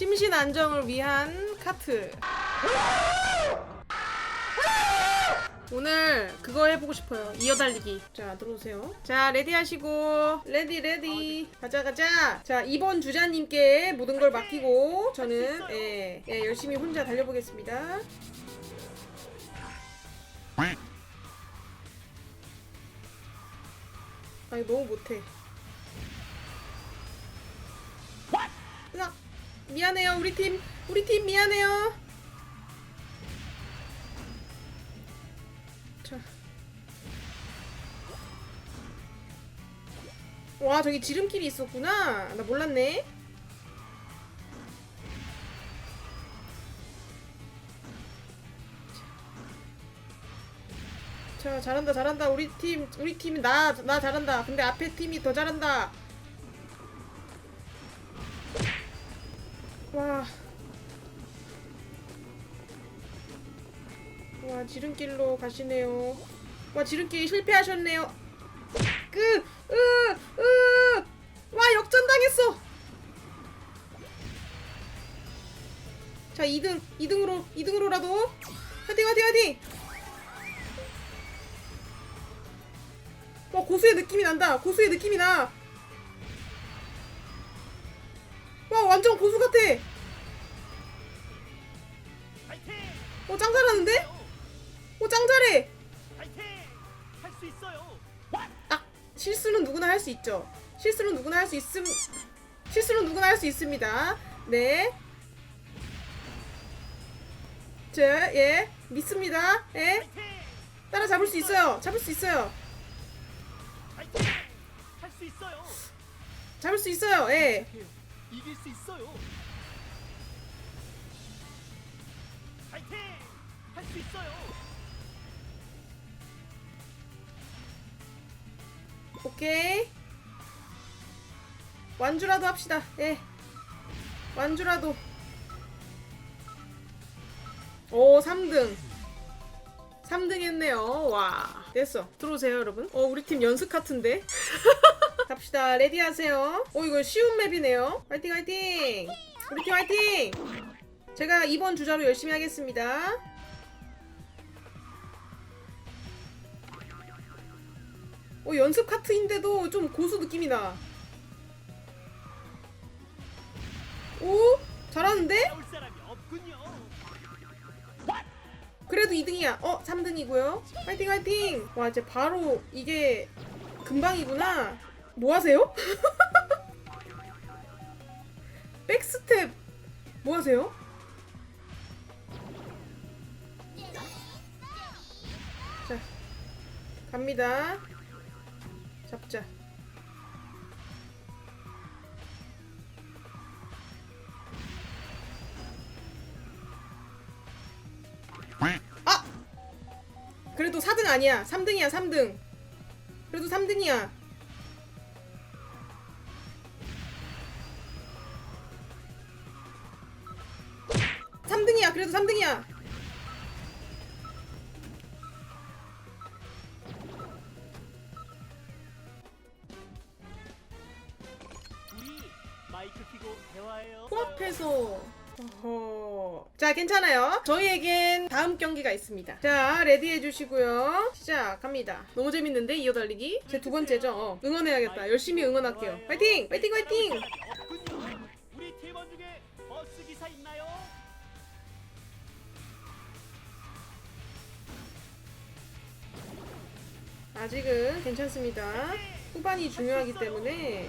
심신 안정을 위한 카트. 오늘 그거 해보고 싶어요. 이어달리기. 자, 들어오세요. 자, 레디 하시고. 레디, 레디. 가자, 가자. 자, 이번 주자님께 모든 걸 맡기고, 저는, 예, 예, 열심히 혼자 달려보겠습니다. 아니, 너무 못해. 미안해요, 우리 팀. 우리 팀 미안해요. 자. 와, 저기 지름길이 있었구나. 나 몰랐네. 자, 잘한다, 잘한다. 우리 팀, 우리 팀이 나, 나 잘한다. 근데 앞에 팀이 더 잘한다. 지름길로 가시네요. 와, 지름길 실패하셨네요. 그, 으, 으, 와, 역전 당했어. 자, 2등, 2등으로, 2등으로라도. 화이팅, 화이팅, 화이팅! 와, 고수의 느낌이 난다. 고수의 느낌이 나. 아, 실수는 누구나 할 수 있죠. 실수는 누구나 할 수 있음. 실수는 누구나 할 수 있습니다. 네. 자, 예, 믿습니다. 예! 따라 잡을 수 있어요. 잡을 수 있어요. 파이팅! 할수 있어요. 잡을 수 있어요. 예. 이길 수 있어요. 파이팅! 할 수 있어요. 오케이. 완주라도 합시다. 예. 완주라도. 오, 3등. 3등 했네요. 와. 됐어. 들어오세요, 여러분. 어, 우리 팀 연습 같은데? 갑시다. 레디 하세요. 오, 이거 쉬운 맵이네요. 화이팅, 화이팅! 우리 팀 화이팅! 제가 이번 주자로 열심히 하겠습니다. 어, 연습 카트인데도 좀 고수 느낌이 나. 오? 잘하는데? 그래도 2등이야. 어, 3등이고요. 화이팅, 화이팅! 와, 이제 바로 이게 금방이구나. 뭐 하세요? 백스텝 뭐 하세요? 자, 갑니다. 잡자. 아! 그래도 4등 아니야. 3등이야, 3등. 그래도 3등이야. 자 괜찮아요. 저희에겐 다음 경기가 있습니다. 자 레디 해 주시고요. 시작합니다. 너무 재밌는데? 이어 달리기? 제 두 번째죠? 어, 응원해야겠다. 열심히 응원할게요. 파이팅! 파이팅 파이팅. 우리 팀원 중에 버스 기사 있나요? 아직은 괜찮습니다. 후반이 중요하기 때문에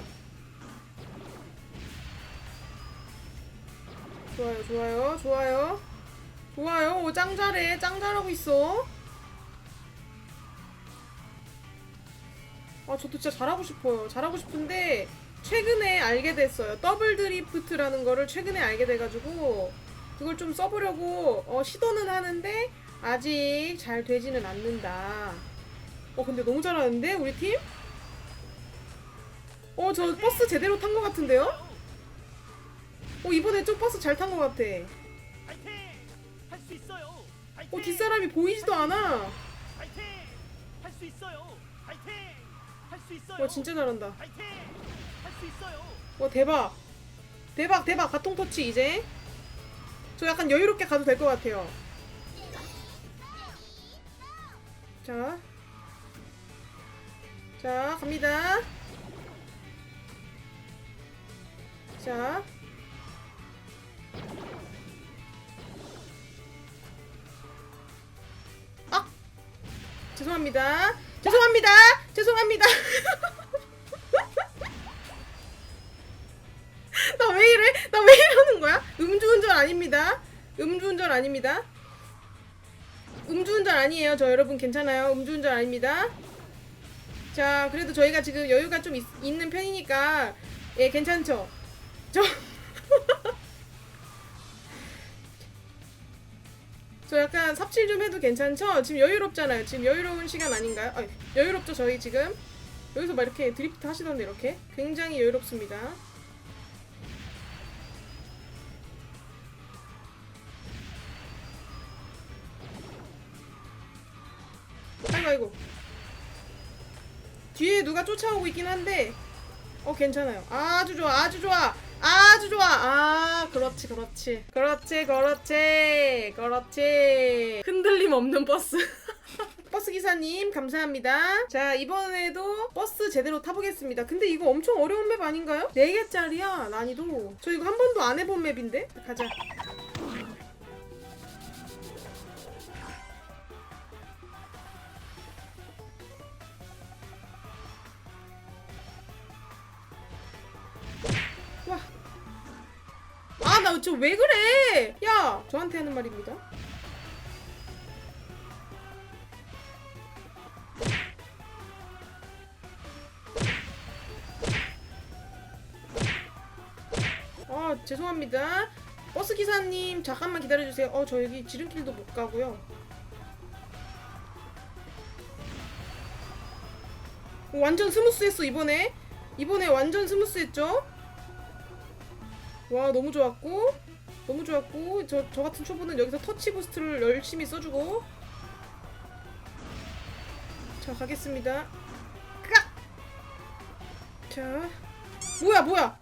좋아요 좋아요 좋아요. 좋아요 오, 짱 잘해 짱 잘하고 있어. 아 저도 진짜 잘하고 싶어요. 잘하고 싶은데 최근에 알게 됐어요. 더블 드리프트라는 거를 최근에 알게 돼가지고 그걸 좀 써보려고 어, 시도는 하는데 아직 잘 되지는 않는다. 어 근데 너무 잘하는데 우리 팀? 어저 버스 제대로 탄 것 같은데요? 어 이번에 좀 버스 잘 탄 것 같아 파이팅! 할 수 있어요. 어 뒷사람이 보이지도 않아 파이팅! 할 수 있어요. 파이팅! 할 수 있어요. 와 진짜 잘한다 파이팅! 할 수 있어요. 와 대박 대박 대박 바통 터치 이제 저 약간 여유롭게 가도 될 것 같아요 자, 자 갑니다 자 죄송합니다 죄송합니다 죄송합니다 나 왜 이래? 나 왜 이러는 거야? 음주운전 아닙니다. 음주운전 아닙니다. 음주운전 아니에요. 저 여러분 괜찮아요. 음주운전 아닙니다. 자, 그래도 저희가 지금 여유가 좀 있, 있는 편이니까 예, 괜찮죠? 저 저 약간 삽질 좀 해도 괜찮죠? 지금 여유롭잖아요. 지금 여유로운 시간 아닌가요? 아, 여유롭죠, 저희 지금? 여기서 막 이렇게 드리프트 하시던데 이렇게 굉장히 여유롭습니다. 아이고 아이고 뒤에 누가 쫓아오고 있긴 한데 어 괜찮아요 아주 좋아 아주 좋아 아주 좋아. 아 그렇지 그렇지. 그렇지 그렇지 그렇지. 흔들림 없는 버스. 버스 기사님 감사합니다. 자 이번에도 버스 제대로 타보겠습니다. 근데 이거 엄청 어려운 맵 아닌가요? 4개짜리야 난이도. 저 이거 한 번도 안 해본 맵인데? 가자 저 왜 그래? 야, 저한테 하는 말입니다. 아, 죄송합니다. 버스 기사님, 잠깐만 기다려주세요. 어, 저 여기 지름길도 못 가고요. 오, 완전 스무스했어 이번에. 이번에 완전 스무스했죠? 와 너무 좋았고 너무 좋았고 저, 저 같은 초보는 여기서 터치 부스트를 열심히 써주고. 자 가겠습니다. 까! 자 뭐야 뭐야?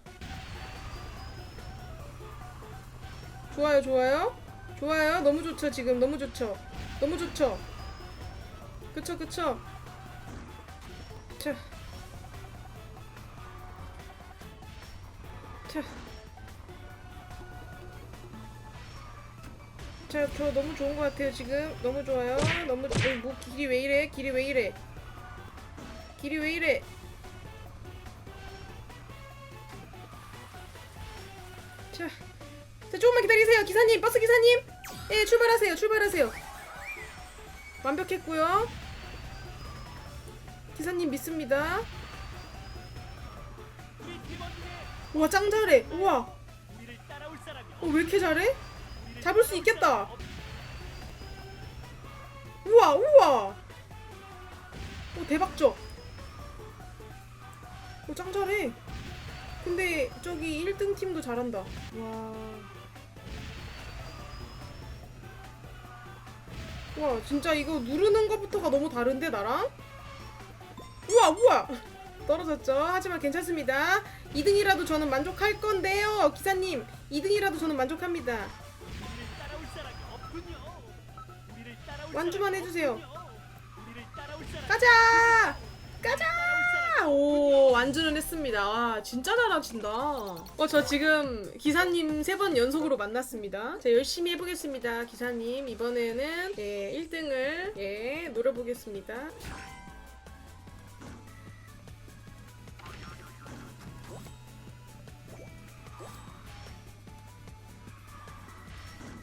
좋아요 좋아요. 좋아요. 너무 좋죠 지금. 너무 좋죠. 너무 좋죠. 그쵸 그쵸 자, 저 너무 좋은 것 같아요, 지금. 너무 좋아요. 너무, 어, 뭐, 길이 왜 이래? 길이 왜 이래? 길이 왜 이래? 자, 자, 조금만 기다리세요, 기사님, 버스 기사님! 예, 출발하세요, 출발하세요. 완벽했고요 기사님 믿습니다. 우와, 짱 잘해. 우와, 어, 왜 이렇게 잘해? 잡을 수 있겠다. 우와 우와. 오 대박죠? 오짱 잘해. 근데 저기 1등 팀도 잘한다. 와. 와 진짜 이거 누르는 것부터가 너무 다른데 나랑? 우와 우와. 떨어졌죠? 하지만 괜찮습니다. 2등이라도 저는 만족할 건데요 기사님. 2등이라도 저는 만족합니다 완주만 해주세요. 가자 가자 오 완주는 했습니다. 와 진짜 잘하신다. 어 저 지금 기사님 세 번 연속으로 만났습니다. 자 열심히 해보겠습니다. 기사님 이번에는 예 1등을 예 노려보겠습니다.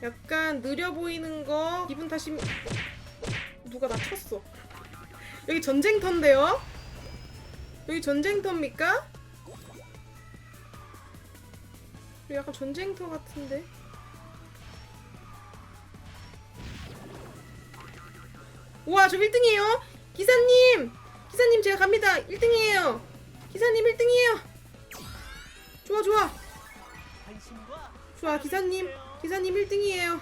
약간 느려 보이는 거 기분 탓임 누가 나 쳤어. 여기 전쟁터인데요? 여기 전쟁터입니까? 약간 전쟁터 같은데? 우와 저 1등이에요 기사님 기사님 제가 갑니다 1등이에요 기사님 1등이에요 좋아 좋아 좋아 기사님 기사님 1등이에요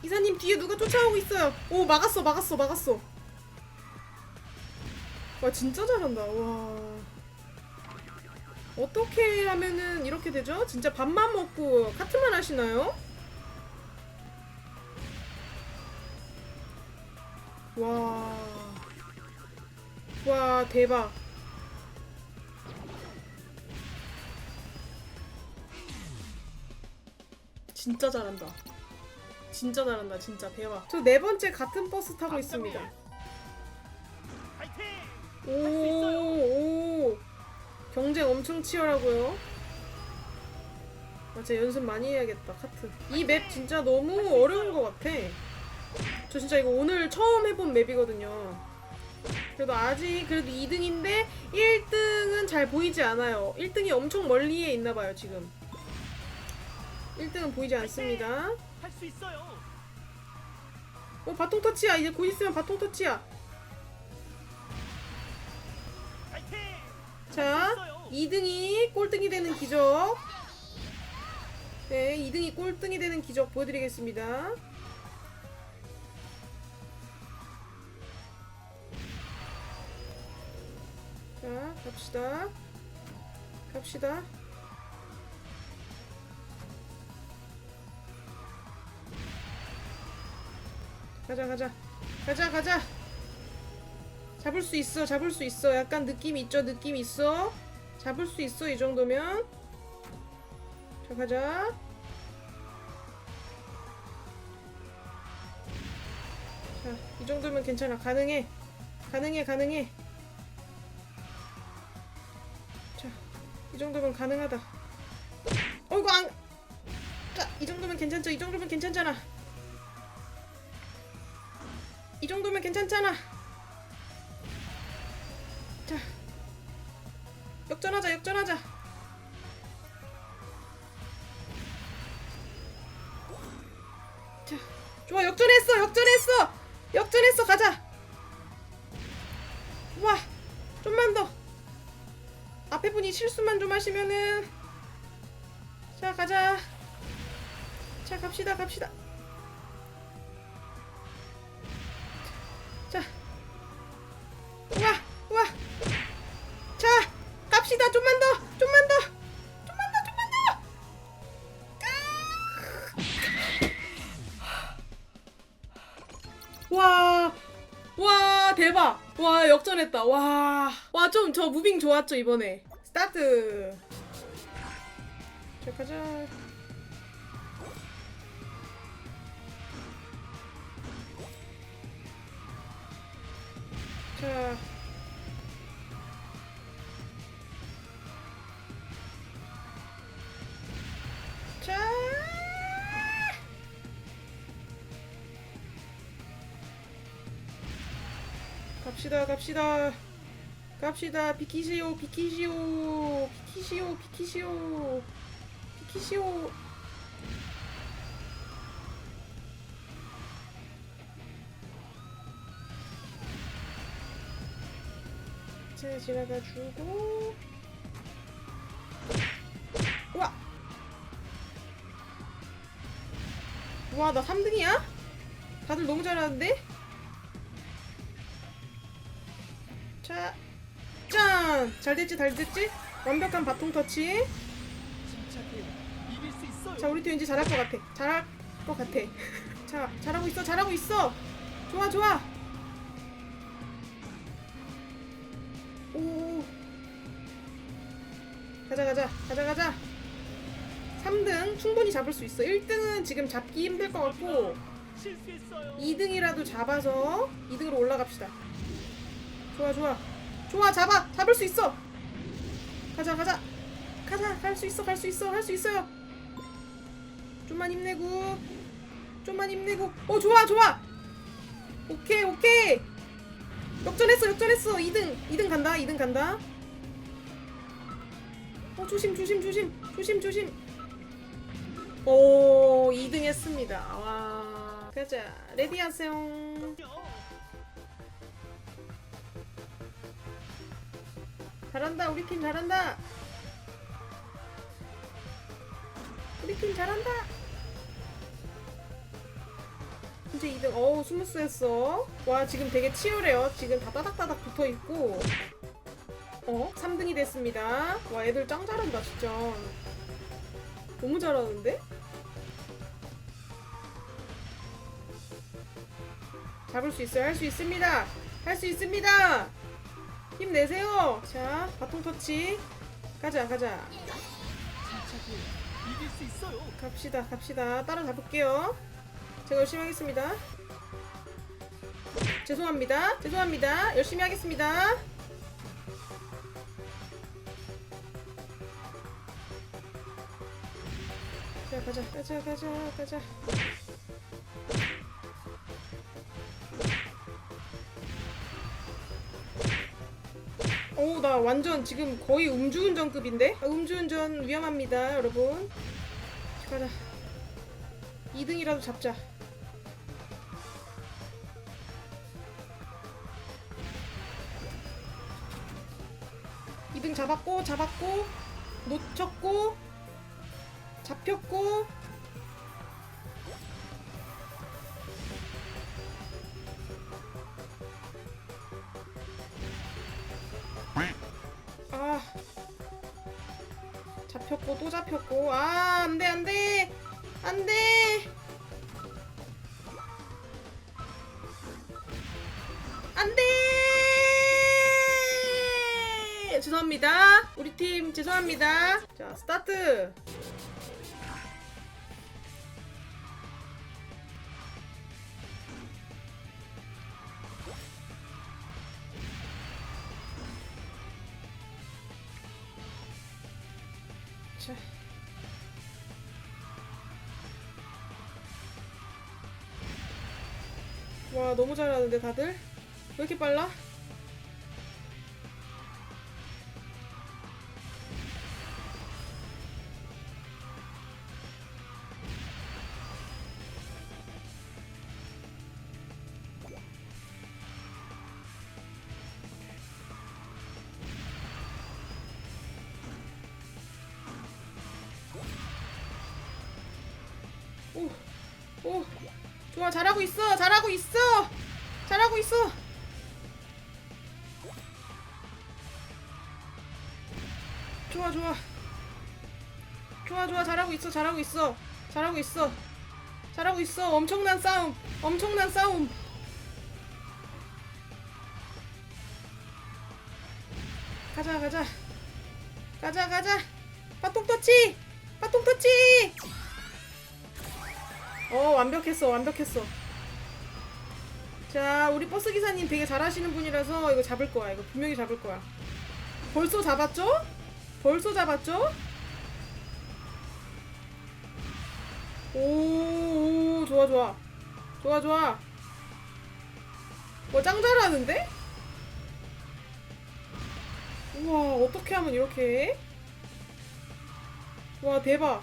기사님 뒤에 누가 쫓아오고 있어요 오 막았어 막았어 막았어 와 진짜 잘한다 와 어떻게 하면은 이렇게 되죠? 진짜 밥만 먹고 카트만 하시나요? 와. 와, 대박. 진짜 잘한다. 진짜 잘한다, 진짜 대박. 저 네 번째 같은 버스 타고 있습니다. 오, 오. 경쟁 엄청 치열하고요. 아, 진짜 연습 많이 해야겠다, 카트. 이 맵 진짜 너무 어려운 것 같아. 저 진짜 이거 오늘 처음 해본 맵이거든요. 그래도 아직 그래도 2등인데 1등은 잘 보이지 않아요. 1등이 엄청 멀리에 있나 봐요, 지금. 1등은 보이지 않습니다. 할 수 있어요. 어, 바통 터치야. 이제 곧 있으면 바통 터치야. 파이팅! 자, 2등이 꼴등이 되는 기적. 네, 2등이 꼴등이 되는 기적 보여드리겠습니다. 자, 갑시다. 갑시다. 가자, 가자. 가자, 가자. 잡을 수 있어, 잡을 수 있어. 약간 느낌 있죠, 느낌 있어. 잡을 수 있어, 이 정도면. 자, 가자. 자, 이 정도면 괜찮아. 가능해. 가능해, 가능해. 자, 이 정도면 가능하다. 어이구, 안. 자, 이 정도면 괜찮죠? 이 정도면 괜찮잖아. 이 정도면 괜찮잖아. 자, 역전하자, 역전하자. 자, 좋아, 역전했어, 역전했어, 역전했어, 가자. 와, 좀만 더. 앞에 분이 실수만 좀 하시면은, 자, 가자. 자, 갑시다, 갑시다. 자, 우와, 우와. 자, 갑시다. 좀만 더, 좀만 더, 좀만 더, 좀만 더. 으. 와, 와, 대박. 와, 역전했다. 와, 와, 좀 저 무빙 좋았죠 이번에. 스타트. 자, 가자. 자. 갑시다, 갑시다. 갑시다. 비키시오, 비키시오. 비키시오, 비키시오. 비키시오. 자, 지나가 주고. 우와! 우와, 나 3등이야? 다들 너무 잘하는데? 자, 짠! 잘 됐지, 잘 됐지? 완벽한 바통 터치. 자, 우리 팀 왠지 잘할 것 같아. 잘할 것 같아. 자, 잘하고 있어, 잘하고 있어. 좋아, 좋아. 오. 가자, 가자, 가자, 가자. 3등 충분히 잡을 수 있어. 1등은 지금 잡기 힘들 것 같고, 실수했어요. 2등이라도 잡아서 2등으로 올라갑시다. 좋아, 좋아. 좋아, 잡아! 잡을 수 있어! 가자, 가자! 가자! 갈 수 있어, 갈 수 있어, 할 수 있어요! 좀만 힘내고, 좀만 힘내고. 어, 좋아, 좋아! 오케이, 오케이! 역전했어, 역전했어! 2등, 2등 간다, 2등 간다. 어, 조심, 조심, 조심, 조심, 조심. 오, 2등 했습니다. 와. 가자, 레디 하세요. 잘한다 우리 팀 잘한다 우리 팀 잘한다 이제 2등 어우 스무스 했어 와 지금 되게 치열해요 지금 다 따닥따닥 붙어있고 어? 3등이 됐습니다. 와, 애들 짱 잘한다, 진짜. 너무 잘하는데? 잡을 수 있어요. 할 수 있습니다. 할 수 있습니다. 힘내세요. 자, 바통 터치. 가자, 가자. 갑시다, 갑시다. 따라잡을게요. 제가 열심히 하겠습니다. 죄송합니다. 죄송합니다. 열심히 하겠습니다. 자, 가자, 가자, 가자, 가자. 오, 나 완전 지금 거의 음주운전급인데? 아, 음주운전 위험합니다, 여러분. 가자. 2등이라도 잡자. 이등 잡았고, 잡았고, 놓쳤고, 잡혔고. 잡혔고, 또 잡혔고. 아, 안 돼, 안 돼! 안 돼! 안 돼! 죄송합니다. 우리 팀 죄송합니다. 자, 스타트! 너무 잘하는데 다들 왜 이렇게 빨라? 오, 오, 좋아 잘하고 있어 잘하고 있어. 잘하고 있어. 좋아 좋아. 좋아 좋아. 잘하고 있어 잘하고 있어. 잘하고 있어. 잘하고 있어. 엄청난 싸움. 엄청난 싸움. 가자 가자. 가자 가자. 바통 터치! 바통 터치 어 완벽했어 완벽했어 자 우리 버스 기사님 되게 잘하시는 분이라서 이거 잡을 거야 이거 분명히 잡을 거야 벌써 잡았죠? 벌써 잡았죠? 오, 오 좋아 좋아 좋아 좋아 와짱 잘하는데? 우와 어떻게 하면 이렇게 해? 와 대박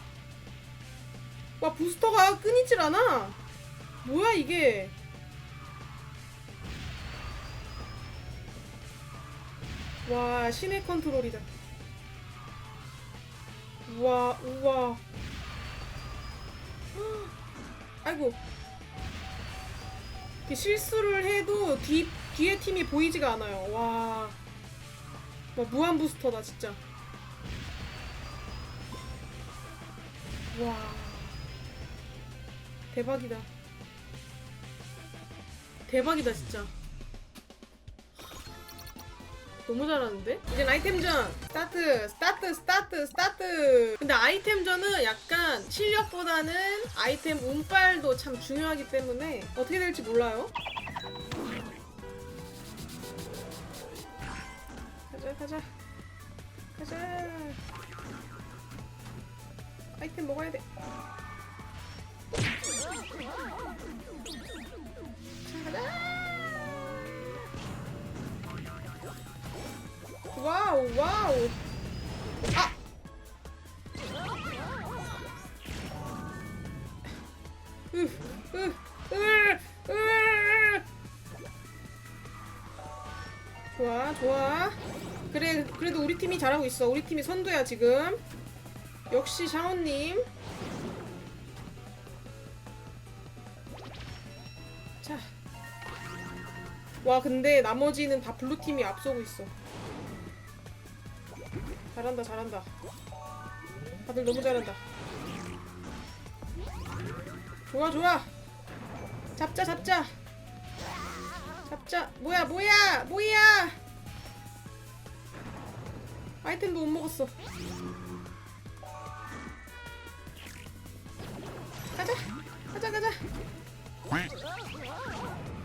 와 부스터가 끊이질 않아. 뭐야 이게? 와 신의 컨트롤이다. 우와 우와. 헉, 아이고. 실수를 해도 뒤, 뒤에 팀이 보이지가 않아요. 와, 와 무한 부스터다 진짜. 와 대박이다. 대박이다 진짜. 너무 잘하는데? 이제 아이템전! 스타트! 스타트! 스타트! 스타트! 근데 아이템전은 약간 실력보다는 아이템 운빨도 참 중요하기 때문에 어떻게 될지 몰라요. 가자 가자. 가자. 아이템 먹어야 돼 와우 와우. 아! 으, 으, 으, 으. 좋아 좋아. 그래 그래도 우리 팀이 잘하고 있어. 우리 팀이 선두야 지금. 역시 샤오님 와 근데 나머지는 다 블루 팀이 앞서고 있어. 잘한다 잘한다. 다들 너무 잘한다. 좋아 좋아. 잡자 잡자. 잡자. 뭐야 뭐야 뭐야. 아이템도 못 먹었어. 가자 가자 가자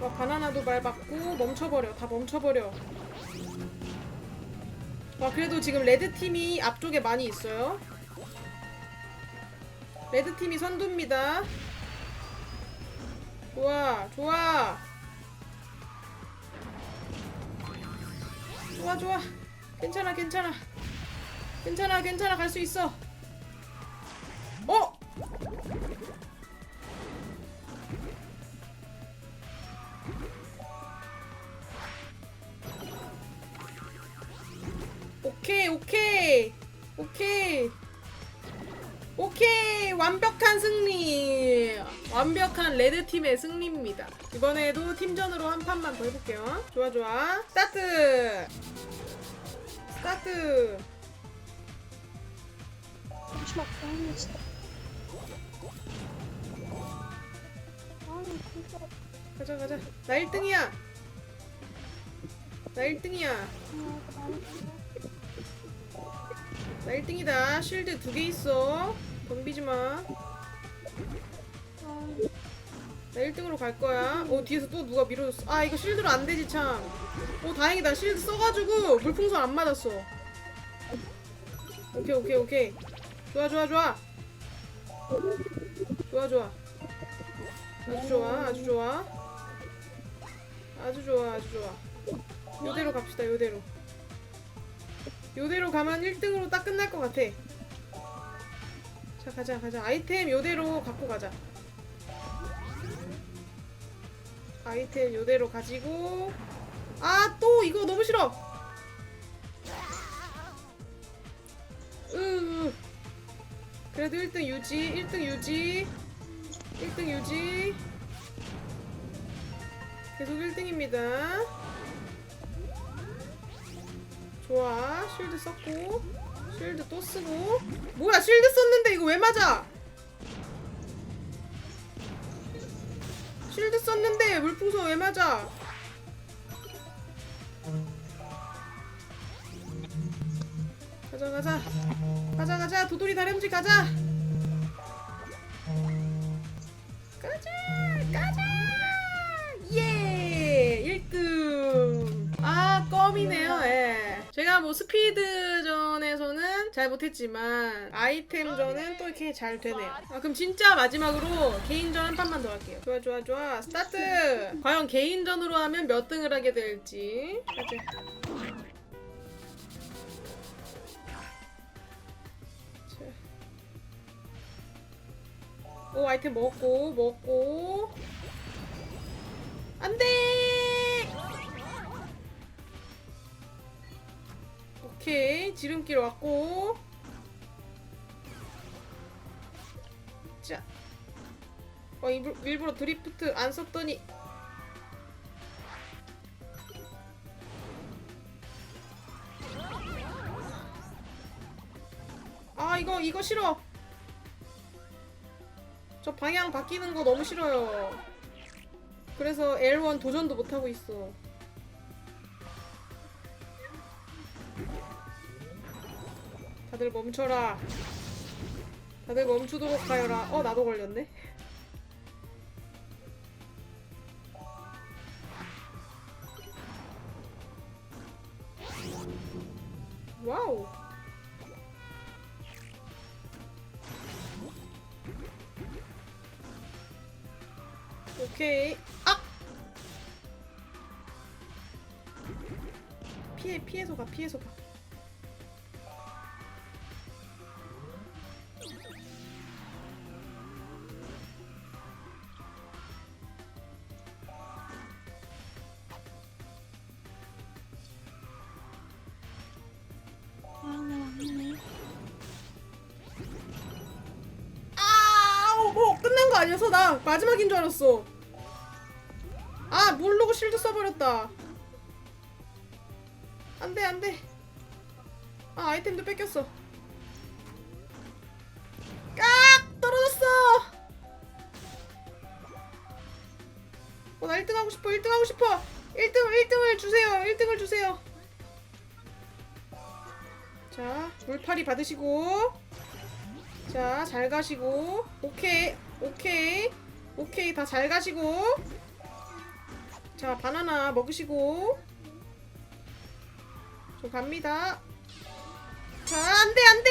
와 바나나도 말 받고 멈춰버려. 다 멈춰버려. 와 그래도 지금 레드 팀이 앞쪽에 많이 있어요. 레드 팀이 선두입니다. 좋아 좋아. 좋아 좋아. 괜찮아 괜찮아. 괜찮아 괜찮아. 갈 수 있어 어 레드 팀의 승리입니다. 이번에도 팀전으로 한 판만 더 해볼게요. 좋아 좋아. 스타트! 스타트! 가자 가자. 나 1등이야. 나 1등이야. 아, 아니 나 1등이다. 쉴드 두 개 있어. 덤비지마. 아, 나 1등으로 갈 거야. 어 뒤에서 또 누가 밀어줬어. 아 이거 실드로 안 되지 참. 오 다행이다 실드 써가지고 물풍선 안 맞았어. 오케이 오케이 오케이. 좋아 좋아 좋아. 좋아 좋아. 아주 좋아 아주 좋아. 아주 좋아 아주 좋아. 요대로 갑시다 요대로. 요대로 가면 1등으로 딱 끝날 것 같아. 자 가자 가자 아이템 요대로 갖고 가자. 아이템 요대로 가지고. 아 또 이거 너무 싫어. 으 그래도 1등 유지 1등 유지 1등 유지. 계속 1등입니다. 좋아. 쉴드 썼고 쉴드 또 쓰고. 뭐야 쉴드 썼는데 이거 왜 맞아 쉴드 썼는데 물풍선 왜 맞아? 가자 가자. 가자 가자. 도돌이 다람쥐 가자. 가자 가자. 예! 1등. 아 껌이네요. 예. 제가 뭐 스피드전에서는 잘 못했지만 아이템전은 또 이렇게 잘 되네요. 아 그럼 진짜 마지막으로 개인전 한 판만 더 할게요. 좋아 좋아 좋아. 스타트! 과연 개인전으로 하면 몇 등을 하게 될지. 가자. 자. 오 아이템 먹었고 먹었고. 안돼 오케이 지름길 왔고. 자. 어, 일부, 일부러 드리프트 안 썼더니. 아 이거 이거 싫어. 저 방향 바뀌는 거 너무 싫어요. 그래서 L1 도전도 못하고 있어 다들 멈춰라. 다들 멈추도록 하여라. 어 나도 걸렸네. 와우. 오케이. 아! 피해 피해서 가 피해서 가 아니어서 나 마지막인 줄 알았어. 아, 모르고 실드 써버렸다. 안 돼, 안 돼. 아 아이템도 뺏겼어. 깍! 떨어졌어! 어나 1등 하고 싶어 1등 하고 싶어! 1등 1등을 주세요 1등을 주세요. 자 물파리 받으시고. 자 잘 가시고. 오케이 오케이. 오케이 다 잘 가시고. 자 바나나 먹으시고. 저 갑니다. 자 안 돼 안 돼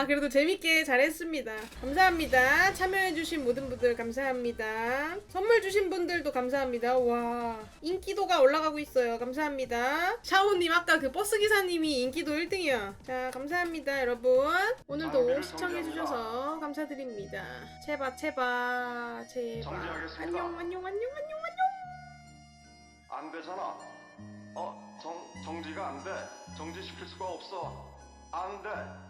아 그래도 재밌게 잘했습니다. 감사합니다. 참여해주신 모든 분들 감사합니다. 선물 주신 분들도 감사합니다. 와 인기도가 올라가고 있어요. 감사합니다. 샤오님 아까 그 버스 기사님이 인기도 1등이야. 자 감사합니다 여러분. 오늘도 시청해주셔서 감사드립니다. 제발 제발 제발. 안녕 안녕 안녕 안녕 안녕. 안 되잖아. 어, 정, 정지가 안 돼. 정지시킬 수가 없어. 안 돼.